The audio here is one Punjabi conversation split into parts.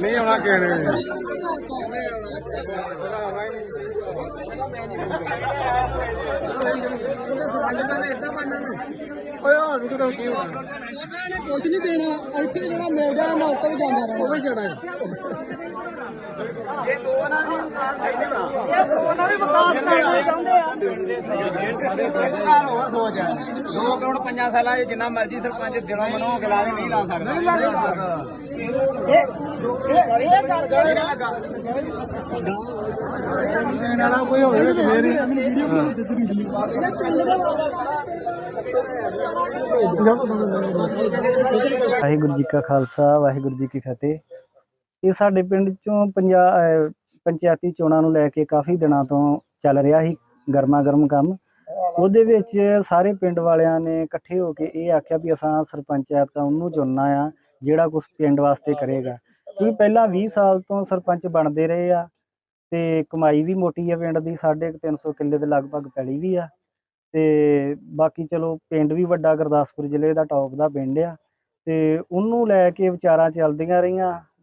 ਨਹੀਂ ਆਉਣਾ ਕਿਸੇ ਨੇ ਓਏ ਹੋਰ ਵੀ ਕਿਤੇ ਕੀ ਹੋਣਾ ਉਹਨਾਂ ਨੇ ਕੁਝ ਨਹੀਂ ਦੇਣਾ। ਇੱਥੇ ਜਿਹੜਾ ਮਿਲ ਗਿਆ ਮੈਂ ਉੱਤੇ ਹੀ ਜਾਂਦਾ ਰਹਿਣਾ ਉਹ ਵੀ ਜਾਣਾ ਹੋਰ ਸੋਚ ਹੈ। 2 ਕਰੋੜ 5 ਸਾਲਾਂ 'ਚ ਜਿੰਨਾ ਮਰਜ਼ੀ ਸਰਪੰਚ ਦਿਲੋਂ ਮਨੋਂ ਗਲਾ ਦੇ ਨਹੀਂ ਲਾ ਸਕਦਾ। ਨਹੀਂ ਲਾ ਦੇਣ ਵਾਲਾ ਕੋਈ ਹੋਵੇ ਤੇ ਫੇਰ ਹੀ ਵਾਹਿਗੁਰੂ ਜੀ ਕਾ ਖਾਲਸਾ ਵਾਹਿਗੁਰੂ ਜੀ ਕੀ ਫਤਿਹ। ਇਹ ਸਾਡੇ ਪਿੰਡ ਚੋਂ ਪੰਜਾਬ ਪੰਚਾਇਤੀ ਚੋਣਾਂ ਨੂੰ ਲੈ ਕੇ ਕਾਫੀ ਦਿਨਾਂ ਤੋਂ ਚੱਲ ਰਿਹਾ ਸੀ ਗਰਮਾ ਗਰਮ ਕੰਮ। ਉਹਦੇ ਵਿੱਚ ਸਾਰੇ ਪਿੰਡ ਵਾਲਿਆਂ ਨੇ ਇਕੱਠੇ ਹੋ ਕੇ ਇਹ ਆਖਿਆ ਵੀ ਅਸਾਂ ਸਰਪੰਚ ਦਾ ਉਹਨੂੰ ਚੁਣਨਾ ਆ, ਜਿਹੜਾ ਕੁਝ ਪਿੰਡ ਵਾਸਤੇ ਕਰੇਗਾ। ਕਿਉਂਕਿ ਪਹਿਲਾਂ 20 ਸਾਲ ਤੋਂ ਸਰਪੰਚ ਬਣਦੇ ਰਹੇ ਆ ਤੇ ਕਮਾਈ ਵੀ ਮੋਟੀ ਆ ਪਿੰਡ ਦੀ, ਸਾਢੇ ਕੁ ਤਿੰਨ ਸੌ ਕਿੱਲੇ ਦੇ ਲਗਭਗ ਪੈਲੀ ਵੀ ਆ। ਤੇ ਬਾਕੀ ਚਲੋ ਪਿੰਡ ਵੀ ਵੱਡਾ ਗੁਰਦਾਸਪੁਰ ਜ਼ਿਲ੍ਹੇ ਦਾ ਟੌਪ ਦਾ ਪਿੰਡ ਆ। ਤੇ ਉਹਨੂੰ ਲੈ ਕੇ ਵਿਚਾਰਾਂ ਚੱਲਦੀਆਂ ਰਹੀਆਂ।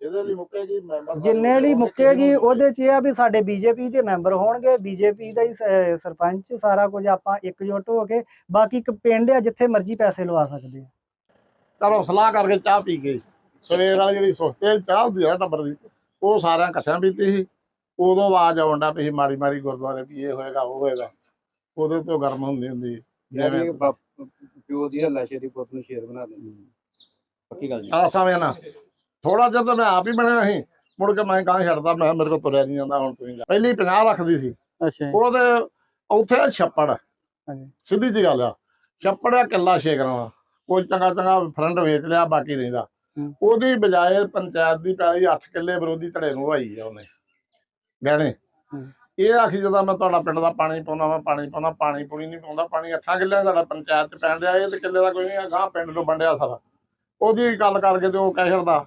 ਜਿਹਦੇ ਲਈ ਮੁੱਕੇਗੀ ਮੈਂਬਰ ਜਿੰਨੇ ਲਈ ਮੁੱਕੇਗੀ ਉਹਦੇ ਚ ਇਹ ਆ ਵੀ ਸਾਡੇ ਬੀਜੇਪੀ ਦੇ ਮੈਂਬਰ ਹੋਣਗੇ ਬੀਜੇਪੀ ਦਾ ਹੀ ਸ- ਸਰਪੰਚ ਸਾਰਾ ਕੁਝ ਆਪਾਂ ਇਕਜੁੱਟ ਹੋ ਕੇ ਬਾਕੀ ਇੱਕ ਪਿੰਡ ਆ ਜਿੱਥੇ ਮਰਜ਼ੀ ਪੈਸੇ ਲਵਾ ਸਕਦੇ ਆ। ਚਲੋ ਸਲਾਹ ਕਰਕੇ ਚਾਹ ਪੀ ਗਏ ਸਵੇਰ ਵਾਲੀ ਜਿਹੜੀ ਸੁਸਤੇ ਚਾਹ ਹੁੰਦੀ ਆ ਨਾ ਟੱਬਰ ਦੀ ਉਹ ਸਾਰਿਆਂ ਇਕੱਠਿਆਂ ਪੀਤੀ ਸੀ ਉਦੋਂ ਆਵਾਜ਼ ਆਉਂਦਾ ਪਈ ਸੀ ਮਾੜੀ ਮਾੜੀ ਗੁਰਦੁਆਰੇ ਵੀ ਇਹ ਹੋਏਗਾ ਉਹ ਹੋਏਗਾ ਉਹਦੇ ਤੋਂ ਗਰਮ ਹੁੰਦੀ ਹੁੰਦੀ ਜਿਵੇਂ ਪਿਓ ਦੀ ਹੱਲਾਸ਼ੇ ਦੀ ਪੁੱਤ ਨੂੰ ਸ਼ੇਰ ਬਣਾ ਦੇ ਪੱਕੀ ਗੱਲ ਜੀ ਆ ਸਮੇਂ ਨਾ ਥੋੜਾ ਜਿਹਾ ਤਾਂ ਮੈਂ ਆਪ ਹੀ ਬਣਿਆ ਸੀ। ਮੁੜ ਕੇ ਮੈਂ ਕਾਂ ਛੱਡਦਾ ਮੈਂ ਮੇਰੇ ਕੋਲ ਤੁਰਿਆ ਨਹੀਂ ਜਾਂਦਾ ਹੁਣ ਤੁਸੀਂ। ਪਹਿਲੀ 50 ਲੱਖ ਦੀ ਸੀ। ਅੱਛਾ ਉਹਦੇ ਉੱਥੇ ਛੱਪੜ। ਹਾਂਜੀ। ਸਿੱਧੀ ਜੀ ਗੱਲ ਆ। ਛੱਪੜ ਆ ਕਿੱਲਾ ਛੇਕਣਾ ਕੋਈ ਚੰਗਾ ਚੰਗਾ ਫਰੰਟ ਵੇਚ ਲਿਆ ਬਾਕੀ ਰਹਿੰਦਾ ਹੂੰ। ਉਹਦੀ ਬਜਾਏ ਪੰਚਾਇਤ ਦੀ ਪੈਲੀ 8 ਕਿੱਲੇ ਵਿਰੋਧੀ ਧੜੇ ਨੂੰ ਵਾਈ ਆ ਉਹਨੇ। ਗਹਿਣੇ। ਇਹ ਆਖੀ ਜਦੋਂ ਮੈਂ ਤੁਹਾਡਾ ਪਿੰਡ ਦਾ ਪਾਣੀ ਪਾਉਂਦਾ ਮੈਂ ਪਾਣੀ ਪਾਉਂਦਾ ਪਾਣੀ ਪੂਣੀ ਨਹੀਂ ਪਾਉਂਦਾ ਪਾਣੀ 8 ਕਿੱਲਿਆਂ ਦਾ ਪੰਚਾਇਤ ਪੈਣ ਡਿਆ ਇਹ ਤੇ ਕਿੱਲੇ ਦਾ ਕੋਈ ਨਹੀਂ ਗਾਂ ਪਿੰਡ ਤੋਂ ਵੰਡਿਆ ਸਾਰਾ। ਉਹਦੀ ਗੱਲ ਕਰਕੇ ਤੇ ਉਹ ਕਹਿ ਛੱਡਦਾ।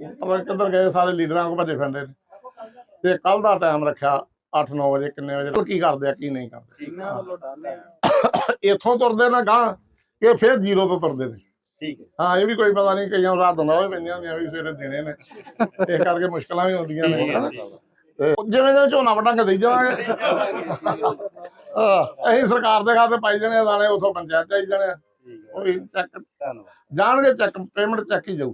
ਨੀ ਕਿੱਧਰ ਗਏ ਸਾਰੇ ਲੀਡਰਾਂ ਕੋ ਭੱਜੇ ਫਿਰਦੇ ਨੇ ਤੇ ਕੱਲ ਦਾ ਟਾਈਮ ਰੱਖਿਆ 8-9 ਵਜੇ ਕਿੰਨੇ ਵਜੇ ਕੀ ਕਰਦੇ ਆ ਕੀ ਨਹੀਂ ਕਰਦੇ ਇੱਥੋਂ ਤੁਰਦੇ ਨਾ ਗਾਂ ਇਹ ਫਿਰ ਜ਼ੀਰੋ ਤੋਂ ਤੁਰਦੇ ਨੇ ਠੀਕ ਹੈ ਹਾਂ ਇਹ ਵੀ ਕੋਈ ਪਤਾ ਨਹੀਂ ਕਈਆਂ ਰਾਤ ਹੁੰਦਾ ਵੀ ਪੈਂਦੀਆਂ ਹੁੰਦੀਆਂ ਵੀ ਸਵੇਰੇ ਦੇਣੇ ਨੇ ਇਸ ਕਰਕੇ ਮੁਸ਼ਕਲਾਂ ਵੀ ਹੁੰਦੀਆਂ ਨੇ ਜਿਵੇਂ ਜਿਵੇਂ ਝੋਨਾ ਵਟਾਂਗੇ ਦੇਈ ਜਾਵਾਂਗੇ ਅਸੀਂ ਸਰਕਾਰ ਦੇ ਖਾਤੇ ਪਾਈ ਜਾਣੇ ਆ ਦਾਣੇ ਉਥੋਂ ਪੰਚਾਇਤ ਚ ਆਈ ਜਾਣੇ ਉਹ ਵੀ ਚੈੱਕ ਜਾਣਗੇ ਚੈੱਕ ਪੇਮੈਂਟ ਚੈੱਕ ਹੀ ਜਾਊ